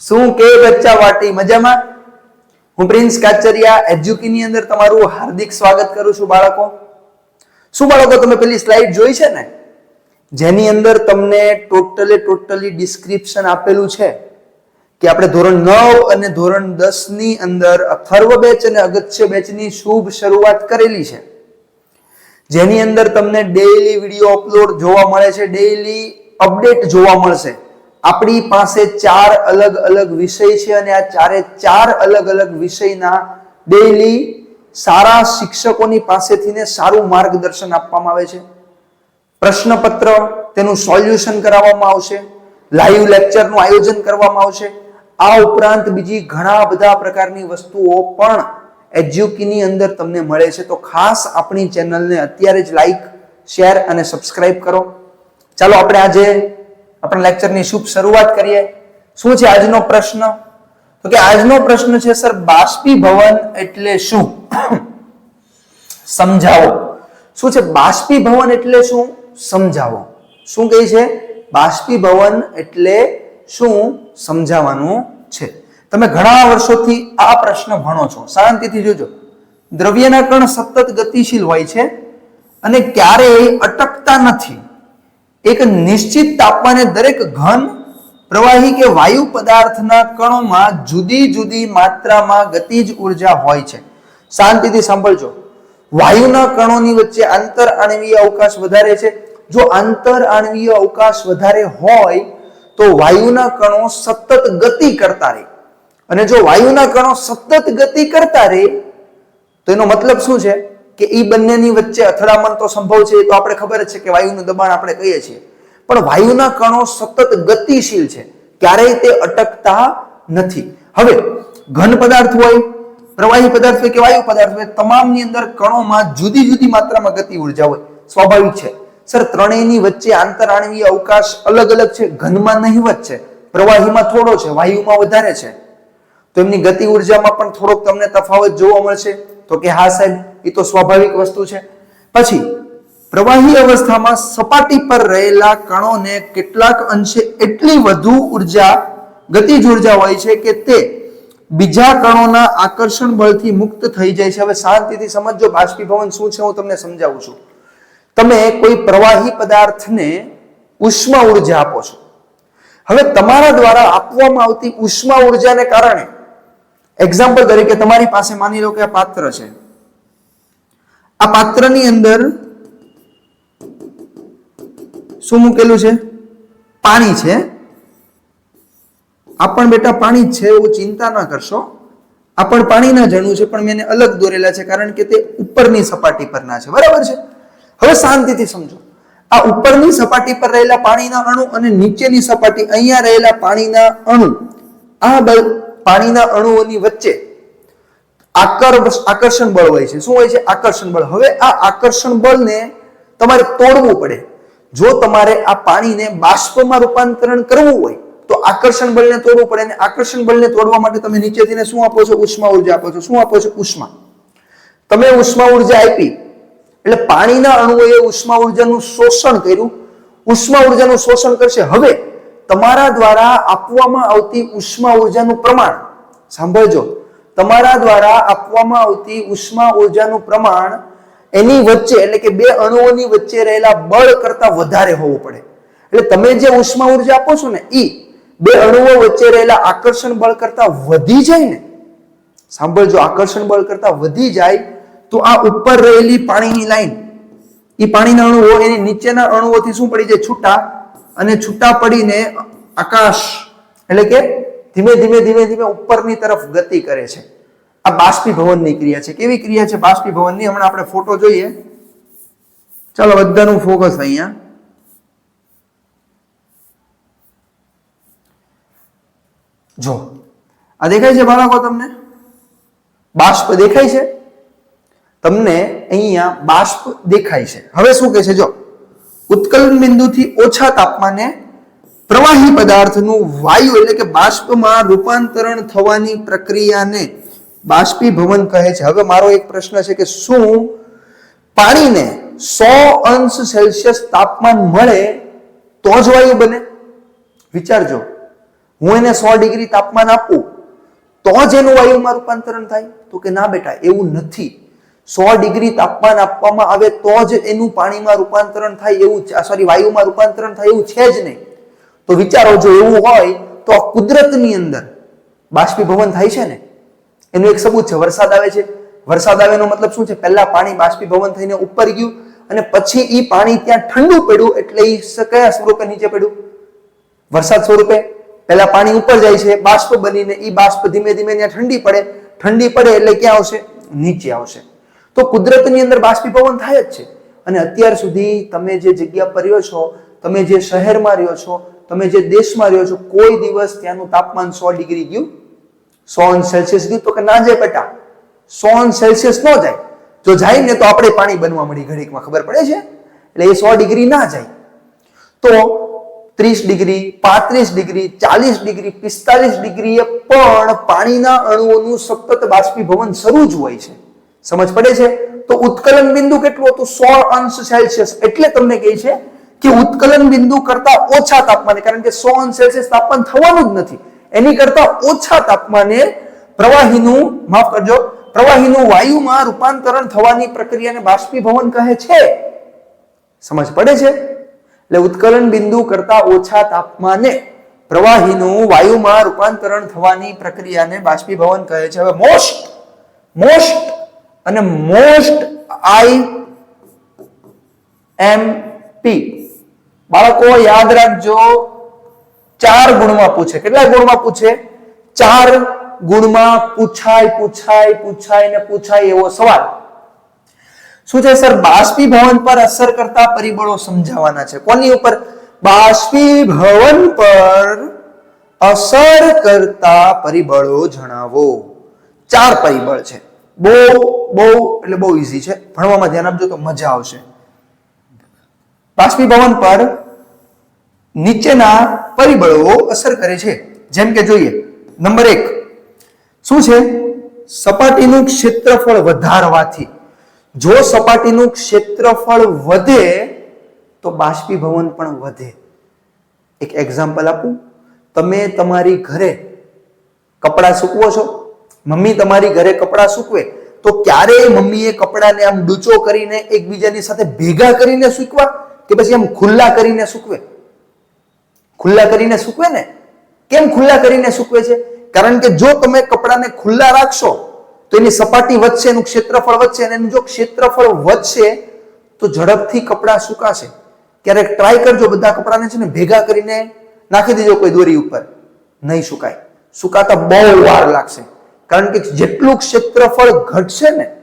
શું કે બચ્ચા વાટી? મજામાં? હું પ્રિન્સ કાચરિયા, એજ્યુકીની અંદર તમારું હાર્દિક સ્વાગત કરું છું બાળકો. શું બાળકો, તમે પેલી સ્લાઇડ જોઈ છે ને? જેની અંદર તમને ટોટલે ટોટલી ડિસ્ક્રિપ્શન આપેલું છે કે આપણે ધોરણ નવ અને ધોરણ દસની અંદર અથર્વ બેચ અને અગત્ય બેચની શુભ શરૂઆત કરેલી છે. જેની અંદર તમને ડેઈલી વીડિયો અપલોડ જોવા મળે છે ડેઈલી અપડેટ જોવા મળશે. આપણી પાસે ચાર અલગ અલગ વિષય છે અને આ ચારે ચાર અલગ અલગ વિષયના ડેઈલી સારા શિક્ષકોની પાસેથી ને સારું માર્ગદર્શન આપવામાં આવે છે. પ્રશ્નપત્ર તેનું સોલ્યુશન કરાવવામાં આવશે. લાઈવ લેક્ચરનું આયોજન કરવામાં આવશે. આ ઉપરાંત બીજી ઘણા બધા પ્રકારની વસ્તુઓ પણ એજ્યુકીની અંદર તમને મળે છે. તો ખાસ આપણી ચેનલને અત્યારે જ લાઈક શેર અને સબસ્ક્રાઇબ કરો. ચાલો આપણે આજે આપણા લેક્ચરની શુભ શરૂઆત કરીએ. શું છે આજનો પ્રશ્ન? તો કે આજનો પ્રશ્ન છે, સર, બાષ્પીભવન એટલે શું? સમજાવો. શું છે બાષ્પીભવન એટલે શું? સમજાવો. શું કહે છે? બાષ્પીભવન એટલે શું? સમજાવવાનું છે. તમે ઘણા વર્ષોથી આ પ્રશ્ન ભણો છો. શાંતિથી જોજો. દ્રવ્યના કણ સતત ગતિશીલ હોય છે અને ક્યારેય અટકતા નથી. એક નિશ્ચિત તાપમાને દરેક ઘન પ્રવાહી કે વાયુ પદાર્થના કણોમાં જુદી જુદી માત્રામાં ગતિજ ઊર્જા હોય છે. શાંતિથી સાંભળજો. વાયુના કણોની વચ્ચે આંતર આણવીય અવકાશ વધારે છે. જો આંતર આણવીય અવકાશ વધારે હોય, તો વાયુના કણો સતત ગતિ કરતા રહે અને જો વાયુના કણો સતત ગતિ કરતા રહે તો એનો મતલબ શું છે? કે એ બંનેની વચ્ચે અથડામણ તો સંભવ છે, એ તો આપણે ખબર જ છે કે વાયુનું દબાણ આપણે કહીએ છીએ. પણ વાયુના કણો સતત ગતિશીલ છે, ક્યારેય તે અટકતા નથી. હવે, ઘન પદાર્થ હોય, પ્રવાહી પદાર્થ હોય કે વાયુ પદાર્થ હોય, તમામની અંદર કણોમાં જુદી જુદી માત્રામાં ગતિ ઊર્જા હોય. સ્વાભાવિક છે. સર, ત્રણેયની વચ્ચે આંતરાણવીય અવકાશ અલગ અલગ છે, ઘનમાં નહીવત છે. પ્રવાહીમાં થોડો છે, વાયુમાં વધારે છે. તો એમની ગતિ ઉર્જામાં પણ થોડોક તમને તફાવત જોવા મળશે. તો કે હા સાહેબ એ તો સ્વાભાવિક વસ્તુ છે. પછી, પ્રવાહી અવસ્થામાં સપાટી પર રહેલા કણોને કેટલાક અંશે એટલી વધુ ઊર્જા, ગતિજ ઊર્જા હોય છે કે તે બીજા કણોના આકર્ષણ બળથી મુક્ત થઈ જાય છે. હવે શાંતિથી સમજો, બાષ્પીભવન શું છે હું તમને સમજાવું છું. તમે કોઈ પ્રવાહી પદાર્થને ઉષ્મા ઊર્જા આપો છો. હવે તમારા દ્વારા આપવામાં આવતી ઉષ્મા ઉર્જાને કારણે એક્ઝામ્પલ તરીકે તમારી પાસે માની લો કે આ પાત્ર છે. આ પાત્રની અંદર શું મૂકેલું છે? પાણી છે. આ પણ બેટા પાણી જ છે, એવું ચિંતા ના કરશો. આ પણ પાણીના જણું છે, પણ મેં એને અલગ દોરેલા છે, કારણ કે તે ઉપરની સપાટી પરના છે. બરાબર છે? હવે શાંતિથી સમજો. આ ઉપરની સપાટી પર રહેલા પાણીના અણુ અને નીચેની સપાટી અહીંયા રહેલા પાણીના અણુ, આ પાણીના અણુઓની વચ્ચે આકર્ષણ બળ હોય છે. શું હોય છે? આકર્ષણ બળ. હવે આ આકર્ષણ બળને તમારે તોડવું પડે. જો તમારે આ પાણીને બાષ્પમાં રૂપાંતરણ કરવું હોય, તો આકર્ષણ બળને તોડવું પડે અને આકર્ષણ બળને તોડવા માટે તમે નીચેથી શું આપો છો? ઉષ્મા ઊર્જા આપો છો. શું આપો છો? ઉષ્મા. તમે ઉષ્મા ઊર્જા આપી. એટલે પાણીના અણુઓએ ઉષ્મા ઉર્જાનું શોષણ કર્યું. ઉષ્મા ઉર્જાનું શોષણ કરશે. હવે તમારા દ્વારા આપવામાં આવતી ઉષ્મા ઉર્જાનું પ્રમાણ સાંભળજો. તમારા દ્વારા આપવામાં આવતી ઉષ્મા ઉર્જાનું પ્રમાણ એની વચ્ચે, એટલે કે બે અણુઓની વચ્ચે રહેલા બળ કરતા વધારે હોવું પડે. એટલે તમે જે ઉષ્મા ઊર્જા આપો છો ને એ બે અણુઓ વચ્ચે રહેલા આકર્ષણ બળ કરતા વધી જાય ને સાંભળજો આકર્ષણ બળ કરતા વધી જાય, તો આ ઉપર રહેલી પાણીની લાઈન એ પાણીના અણુઓ, એની નીચેના અણુઓથી શું પડી જાય? છૂટા. અને છૂટા પડીને આકાશ, એટલે કે ધીમે ધીમે ધીમે ધીમે ઉપરની તરફ ગતિ કરે છે. આ બાષ્પીભવનની ક્રિયા છે. કેવી ક્રિયા છે બાષ્પીભવનની? હમણાં આપણે ફોટો જોઈએ. ચાલો, બધાનું ફોકસ અહીંયા. જો, આ દેખાય છે બાળકો તમને? બાષ્પ દેખાય છે? તમને અહીંયા બાષ્પ દેખાય છે. હવે શું કહે છે? જો, ઉત્કલન બિંદુથી ઓછા તાપમાને પ્રવાહી પદાર્થનું વાયુ એટલે કે બાષ્પમાં રૂપાંતરણ થવાની પ્રક્રિયાને બાષ્પીભવન કહે છે. હવે મારો એક પ્રશ્ન છે કે શું પાણીને સો અંશ સેલ્સિયસ તાપમાન મળે તો જ વાયુ બને? વિચારજો. હું એને સો ડિગ્રી તાપમાન આપું તો જ એનું વાયુમાં રૂપાંતરણ થાય? તો કે ના બેટા, એવું નથી. સો ડિગ્રી તાપમાન આપવામાં આવે તો જ એનું પાણીમાં રૂપાંતરણ થાય એવું સોરી, વાયુમાં રૂપાંતરણ થાય એવું છે જ નહીં. તો વિચારો જો એવું હોય, તો આ કુદરતની અંદર બાષ્પીભવન થાય છે ને? એનું એક સબૂત છે, વરસાદ આવે છે. વરસાદ આવેનો મતલબ શું છે? પહેલા પાણી બાષ્પીભવન થઈને ઉપર ગયું અને પછી એ પાણી ત્યાં ઠંડુ પડ્યું એટલે એ કયા સ્વરૂપે નીચે પડ્યું? વરસાદ સ્વરૂપે. પહેલા પાણી ઉપર જાય છે, બાષ્પ બનીને એ બાષ્પ ધીમે ધીમે ત્યાં ઠંડી પડે. ઠંડી પડે એટલે ક્યાં આવશે? નીચે આવશે. તો કુદરતની અંદર બાષ્પીભવન થાય જ છે. અને અત્યાર સુધી તમે જે જગ્યા પર રહ્યો છો, તમે જે શહેરમાં રહ્યો છો તમે જે દેશમાં રહ્યો છો, કોઈ દિવસ ત્યાંનું તાપમાન સો ડિગ્રી ગયું? સો સેલ્સિયસ ગયું? તો કે ના જાય બેટા. સો સેલ્સિયસ ન જાય. જો જાય ને તો આપણે પાણી બનવા મળી ઘડીકમાં, ખબર પડે છે? એટલે એ સો ડિગ્રી ના જાય. તો ત્રીસ ડિગ્રી, પાંત્રીસ ડિગ્રી, ચાલીસ ડિગ્રી, પિસ્તાલીસ ડિગ્રીએ પણ પાણીના અણુઓનું સતત બાષ્પીભવન શરૂ જ હોય છે. સમજ પડે છે? તો ઉત્કલન બિંદુ કેટલું હતું? સો અંશ સેલ્સિયસ. એટલે તમને કહે છે કે ઉત્કલન બિંદુ કરતા ઓછા તાપમાને, કારણ કે સો અંશ સેલ્સિયસ તાપમાન થવાનું જ નથી. એની કરતા ઓછા તાપમાને પ્રવાહીનું, માફ કરજો, પ્રવાહીનું વાયુમાં રૂપાંતરણ થવાની પ્રક્રિયાને બાષ્પીભવન કહે છે. સમજ પડે છે? એટલે ઉત્કલન બિંદુ કરતા ઓછા તાપમાને પ્રવાહીનું વાયુમાં રૂપાંતરણ થવાની પ્રક્રિયાને બાષ્પીભવન કહે છે. હવે મોસ્ટ મોસ્ટ અને મોસ્ટ આઈ એમ પી બાળકો, યાદ રાખજો, ચાર ગુણમાં પૂછે. કેટલા ગુણમાં પૂછે? ચાર ગુણમાં પૂછાય પૂછાય પૂછાય ને પૂછાય એવો સવાલ. શું છે સર? બાષ્પીભવન પર અસર કરતા પરિબળો સમજાવવાના છે. કોની ઉપર? બાષ્પીભવન પર અસર કરતા પરિબળો જણાવો. ચાર પરિબળ છે. બહુ બહુ, એટલે બહુ ઈઝી છે. ભણવામાં ધ્યાન આપજો તો મજા આવશે. બાષ્પીભવન પર નીચેના પરિબળો અસર કરે છે. જેમ કે જોઈએ, નંબર એક, શું છે? સપાટીનું ક્ષેત્રફળ વધારવાથી. જો સપાટીનું ક્ષેત્રફળ વધે, તો બાષ્પીભવન પણ વધે. એક એક્ઝામ્પલ આપું. તમે તમારી ઘરે કપડાં સૂકવો છો. મમ્મી તમારી ઘરે કપડાં સૂકવે. તો ક્યારેય મમ્મીએ કપડાને આમ ડૂચો કરીને એકબીજાની સાથે ભેગા કરીને સૂકવા કે પછી આમ ખુલ્લા કરીને સૂકવે? ખુલ્લા કરીને સૂકવે ને? કેમ ખુલ્લા કરીને સૂકવે છે? કારણ કે જો તમે કપડાને ખુલ્લા રાખશો, તો એની સપાટી વધશે, એનું ક્ષેત્રફળ વધશે, અને એનું જો ક્ષેત્રફળ વધશે, તો ઝડપથી કપડાં સુકાશે. ક્યારેક ટ્રાય કરજો, બધા કપડાને છે ને ભેગા કરીને નાખી દેજો કોઈ દોરી ઉપર. નહીં સુકાય. સુકાતા બહુ વાર લાગશે. કારણ કે જેટલું ક્ષેત્રફળ ઘટશે ને,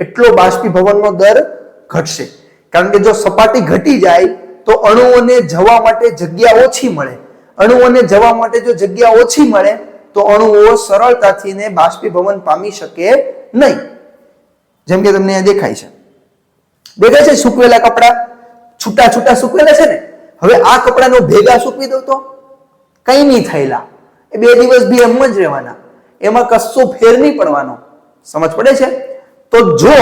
એટલો બાષ્પીભવનનો દર ઘટશે. કારણ કે જો સપાટી ઘટી જાય તો અણુઓને જવા માટે જગ્યા ઓછી મળે. અણુઓને જવા માટે જો જગ્યા ઓછી મળે, તો અણુઓ સરળતાથી ને બાષ્પીભવન પામી શકે નહીં. જેમ કે તમને દેખાય છે. દેખાય છે સૂકવેલા કપડા? છૂટા છૂટા સૂકવેલા છે ને? હવે આ કપડાનો ભેગા સૂકવી દઉં તો કઈ નહીં થયેલા. એ બે દિવસ બી એમ જ રહેવાના. એમાં કશો ફેર નહીં પડવાનો. સમજ પડે છે? તો જો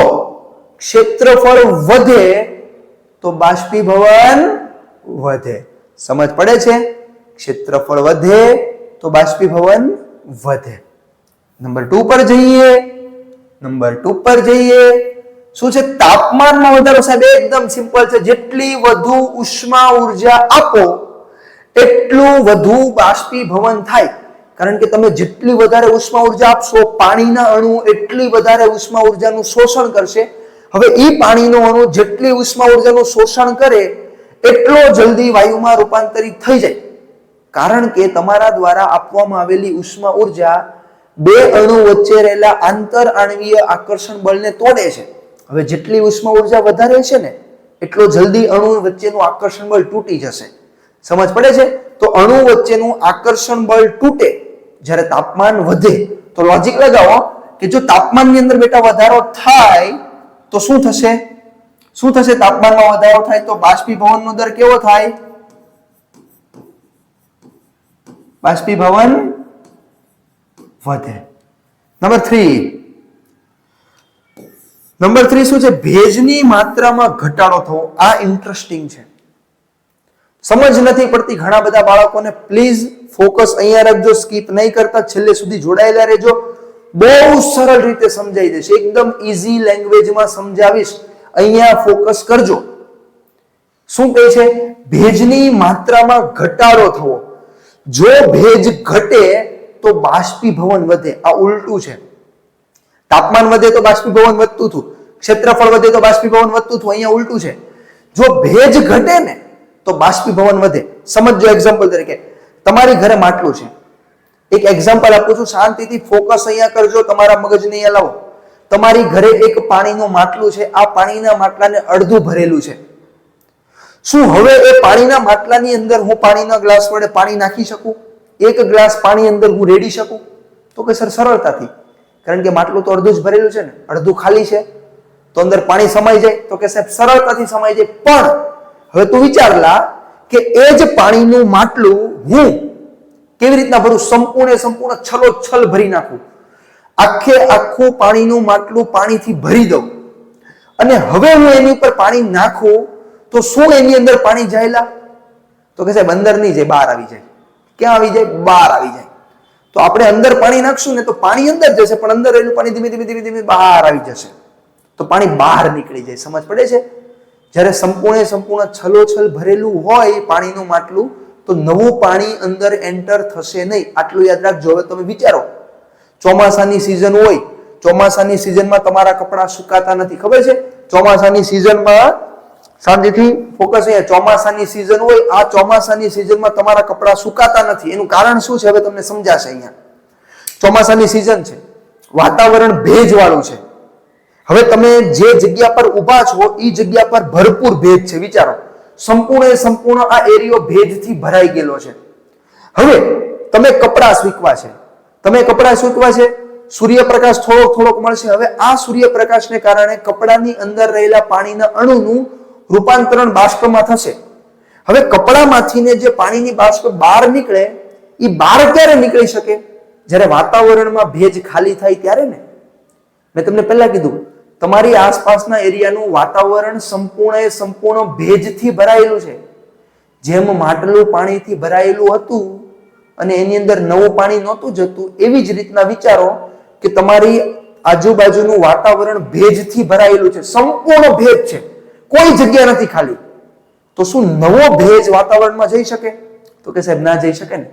ક્ષેત્રફળ વધે તો બાષ્પીભવન વધે. સમજ પડે છે? ક્ષેત્રફળ વધે તો બાષ્પીભવન વધે. નંબર ટુ પર જઈએ. નંબર ટુ પર જઈએ. શું છે? તાપમાનમાં વધારો સાહેબ, એકદમ સિમ્પલ છે. જેટલી વધુ ઉષ્મા ઊર્જા આપો, એટલું વધુ બાષ્પીભવન થાય. કારણ કે તમે જેટલી વધારે ઉષ્મા ઊર્જા આપશો, પાણીના અણુ એટલી વધારે ઉષ્મા ઉર્જાનું શોષણ કરશે હવે એ પાણીનો અણુ જેટલી ઉષ્મા ઉર્જાનું શોષણ કરે, એટલો જલ્દી વાયુમાં રૂપાંતરિત થઈ જાય. કારણ કે તમારા દ્વારા આપવામાં આવેલી ઉષ્મા ઊર્જા બે અણુ વચ્ચે રહેલા આંતર આણવીય આકર્ષણ બળને તોડે છે. હવે જેટલી ઉષ્મા ઊર્જા વધારે છે ને, એટલો જલ્દી અણુ વચ્ચેનું આકર્ષણ બળ તૂટી જશે. સમજ પડે છે? તો અણુ વચ્ચેનું આકર્ષણ બળ તૂટે. જ્યારે તાપમાન વધે, તો લોજિક લગાવો કે જો તાપમાનની અંદર બેટા વધારો થાય તો શું થશે? શું થશે? તાપમાનમાં વધારો થાય તો બાષ્પીભવનનો દર કેવો થાય? બાષ્પીભવન વધે. Number three. નંબર થ્રી શું છે? ભેજની માત્રામાં ઘટાડો થવો. આ ઇન્ટરેસ્ટિંગ છે. સમજ નથી પડતી ઘણા બધા બાળકોને. પ્લીઝ ફોકસ અહીંયા રાખજો સ્કીપ નહીં કરતા. છેલ્લે સુધી જોડાયેલા રહેજો. બહુ સરળ રીતે સમજાઈ દેશે એકદમ ઇઝી લેંગ્વેજમાં સમજાવીશ. અહીંયા ફોકસ કરજો. શું કહે છે? ભેજની માત્રામાં ઘટાડો થવો. જો ભેજ ઘટે તો બાષ્પીભવન વધે. આ ઉલટું છે. તાપમાન વધે તો બાષ્પીભવન વધતું હતું. ક્ષેત્રફળ વધે તો બાષ્પીભવન વધતું હતું. અહીંયા ઉલટું છે. જો ભેજ ઘટે ને તો બાષ્પીભવન વધે. સમજો એક્ઝામ્પલ તરીકે. તમારી ઘરે માટલું છે. એક એક્ઝામ્પલ આપું છું, શાંતિથી ફોકસ અહીંયા કરજો, તમારા મગજને અહીંયા લાવો. તમારી ઘરે એક પાણીનું માટલું છે, આ પાણીના માટલાને અડધું ભરેલું છે. શું હવે એ પાણીના માટલાની અંદર હું પાણીના ગ્લાસ વડે પાણી નાખી શકું? એક ગ્લાસ પાણી અંદર હું રેડી શકું? તો કે સર, સરળતાથી. કારણ કે માટલું તો અડધું જ ભરેલું છે ને, અડધું ખાલી છે. તો અંદર પાણી સમાઈ જાય. તો કે સાહેબ, સરળતાથી સમાઈ જાય. પણ હવે તું વિચારલા કે એ જ પાણીનું માટલું હું કેવી રીતના ભરું? સંપૂર્ણ સંપૂર્ણ છલો છલ ભરી નાખું. આખે આખું પાણીનું માટલું પાણીથી ભરી દઉં. અને હવે હું એની ઉપર પાણી નાખું, તો શું એની અંદર પાણી જાયેલા? તો કે સાહેબ અંદર નહીં જાય બહાર આવી જાય. ક્યાં આવી જાય? બહાર આવી જાય. તો આપણે અંદર પાણી નાખશું ને તો પાણી અંદર જશે, પણ અંદર એનું પાણી ધીમે ધીમે ધીમે ધીમે બહાર આવી જશે. તો પાણી બહાર નીકળી જાય. સમજ પડે છે? જ્યારે સંપૂર્ણ સંપૂર્ણ છલોછલ ભરેલું હોય પાણીનું માટલું તો નવું પાણી અંદર એન્ટર થશે નહીં. આટલું યાદ રાખજો. હવે તમે વિચારો. ચોમાસાની સિઝન હોય, ચોમાસાની સિઝનમાં તમારા કપડાં સુકાતા નથી. ખબર છે? ચોમાસાની સિઝનમાં શાંતિથી ફોકસ અહીંયા. ચોમાસાની સિઝન હોય, આ ચોમાસાની સિઝનમાં તમારા કપડાં સુકાતા નથી. એનું કારણ શું છે? હવે તમને સમજાશે અહીંયા. ચોમાસાની સિઝન છે. વાતાવરણ ભેજવાળું છે. હવે તમે જે જગ્યા પર ઊભા છો એ જગ્યા પર ભરપૂર ભેજ છે. વિચારો. સંપૂર્ણ સંપૂર્ણ આ એરિયો ભેજથી ભરાઈ ગયેલો છે. હવે તમે કપડાં સૂકવા છે. તમે કપડાં સૂકવા છે? સૂર્યપ્રકાશ થોડોક થોડોક મળશે. હવે આ સૂર્યપ્રકાશને કારણે કપડાની અંદર રહેલા પાણીના અણુનું રૂપાંતરણ બાષ્પમાં થશે. હવે કપડામાંથી ને જે પાણીની બાષ્પ બહાર નીકળે, એ બહાર ક્યારે નીકળી શકે? જ્યારે વાતાવરણમાં ભેજ ખાલી થાય ત્યારે ને? મેં તમને પહેલા કીધું તમારી આસપાસના એરિયાનું વાતાવરણ સંપૂર્ણ સંપૂર્ણ ભેજથી ભરાયેલું છે. જેમ માટલું પાણીથી ભરાયેલું હતું અને એની અંદર નવું પાણી નહોતું જતું, એવી જ રીતના વિચારો કે તમારી આજુબાજુનું વાતાવરણ ભેજથી ભરાયેલું છે. સંપૂર્ણ ભેજ છે. કોઈ જગ્યા નથી ખાલી. તો શું નવો ભેજ વાતાવરણમાં જઈ શકે? તો કે સાહેબ, ના જઈ શકે ને?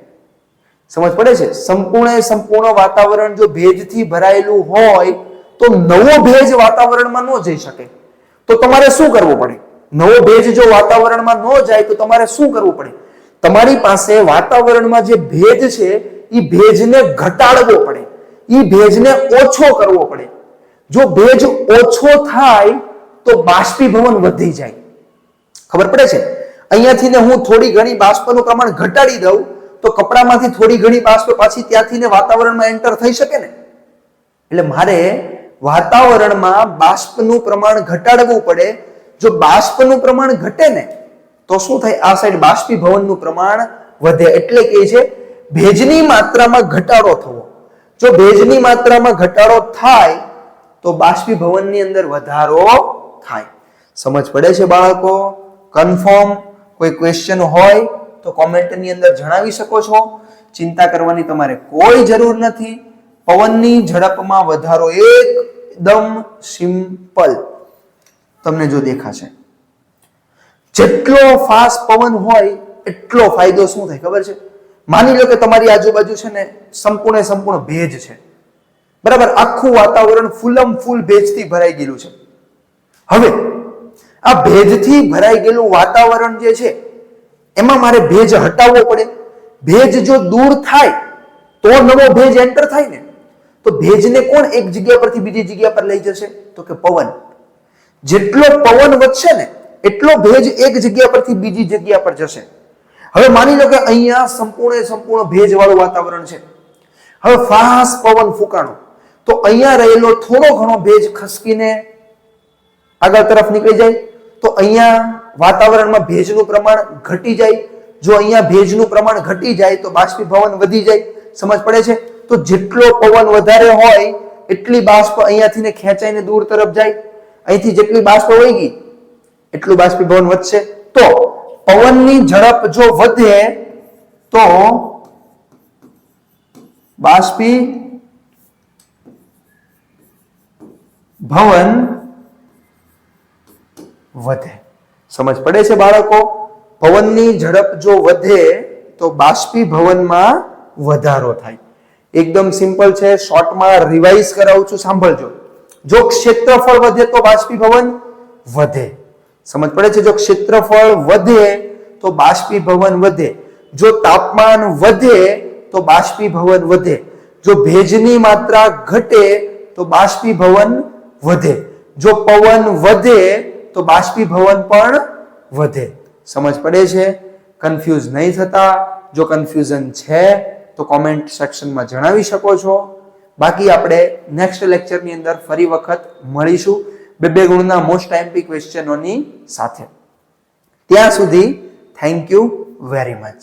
સમજ પડે છે? સંપૂર્ણ સંપૂર્ણ વાતાવરણ જો ભેજથી ભરાયેલું હોય તો નવો ભેજ વાતાવરણમાં ન જઈ શકે. તો તમારે શું કરવું પડે? નવો ભેજ જો વાતાવરણમાં ન જાય તો તમારે શું કરવું પડે? તમારી પાસે વાતાવરણમાં જે ભેજ છે એ ભેજને ઘટાડવો પડે. એ ભેજને ઓછો કરવો પડે. જો ભેજ ઓછો થાય, તો બાષ્પીભવન વધી જાય. ખબર પડે છે? અહીંયાથી ને હું થોડી ઘણી બાષ્પનું પ્રમાણ ઘટાડી દઉં, તો કપડામાંથી થોડી ઘણી બાષ્પ પાછી ત્યાંથી ને વાતાવરણમાં એન્ટર થઈ શકે ને? એટલે મારે વાતાવરણમાં બાષ્પનું પ્રમાણ ઘટાડવું પડે. જો બાષ્પનું પ્રમાણ ઘટે ને, તો શું થાય? આ સાઈડ બાષ્પીભવનનું પ્રમાણ વધે. એટલે કે છે, ભેજની માત્રામાં ઘટાડો થવો. જો ભેજની માત્રામાં ઘટાડો થાય, તો બાષ્પીભવનની અંદર વધારો થાય. સમજ પડે છે બાળકો? કન્ફર્મ? કોઈ ક્વેશ્ચન હોય, તો કોમેન્ટની અંદર જણાવી શકો છો. ચિંતા કરવાની તમારે કોઈ જરૂર નથી. પવનની ઝડપમાં વધારો એકદમ સિમ્પલ તમને જો દેખાશે. જેટલો ફાસ્ટ પવન હોય, એટલો ફાયદો શું થાય ખબર છે? માની લો કે તમારી આજુબાજુ છે ને સંપૂર્ણ સંપૂર્ણ ભેજ છે. બરાબર? આખું વાતાવરણ ફૂલમ ફૂલ ભેજથી ભરાઈ ગયેલું છે. હવે, આ ભેજથી ભરાઈ ગયેલું વાતાવરણ જે છે, એમાં મારે ભેજ હટાવવો પડે. ભેજ જો દૂર થાય, તો નવો ભેજ એન્ટર થાય ને. તો ભેજને કોણ એક જગ્યા પરથી બીજી જગ્યા પર લઈ જશે? તો કે પવન. જેટલો પવન વધશે ને, એટલો ભેજ એક જગ્યા પરથી બીજી જગ્યા પર જશે. હવે માની લો કે અહીંયા સંપૂર્ણ સંપૂર્ણ ભેજ વાળું વાતાવરણ છે. હવે ફાસ્ટ પવન ફૂંકાણો. તો અહીંયા રહેલો થોડો ઘણો ભેજ ખસકીને આગળ તરફ નીકળી જાય. તો અહીંયા વાતાવરણમાં ભેજનું પ્રમાણ ઘટી જાય. જો અહીંયા ભેજનું પ્રમાણ ઘટી જાય તો બાષ્પીભવન વધી જાય. સમજ પડે છે? તો જેટલો પવન વધારે હોય, એટલી બાષ્પ અહીંયાથી ને ખેંચાઈને દૂર તરફ જાય. અહીંથી જેટલી બાષ્પ વહી ગઈ, એટલું બાષ્પીભવન વધશે. તો પવનની ઝડપ જો વધે, તો બાષ્પી ભવન વધે. સમજ પડે છે બાળકો? પવનની ઝડપ જો વધે, તો બાષ્પીભવનમાં વધારો થાય. એકદમ સિમ્પલ છે. શોર્ટમાં રિવાઇઝ કરાવું છું. સાંભળજો. જો ક્ષેત્રફળ વધે તો બાષ્પીભવન વધે. સમજ પડે છે? જો ક્ષેત્રફળ વધે તો બાષ્પીભવન વધે. જો તાપમાન વધે તો બાષ્પીભવન વધે. જો ભેજની માત્રા ઘટે તો બાષ્પીભવન વધે. જો પવન વધે તો બાષ્પીભવન પણ વધે. સમજ પડે છે? કન્ફ્યુઝ નહીં થતા. જો કન્ફ્યુઝન છે તો કોમેન્ટ સેક્શનમાં જણાવી શકો છો. બાકી આપણે નેક્સ્ટ લેક્ચરની અંદર ફરી વખત મળીશું બે બે ગુણના મોસ્ટ આઈમ્પી ક્વેશ્ચનોની સાથે. ત્યાં સુધી થેન્ક યુ વેરી મચ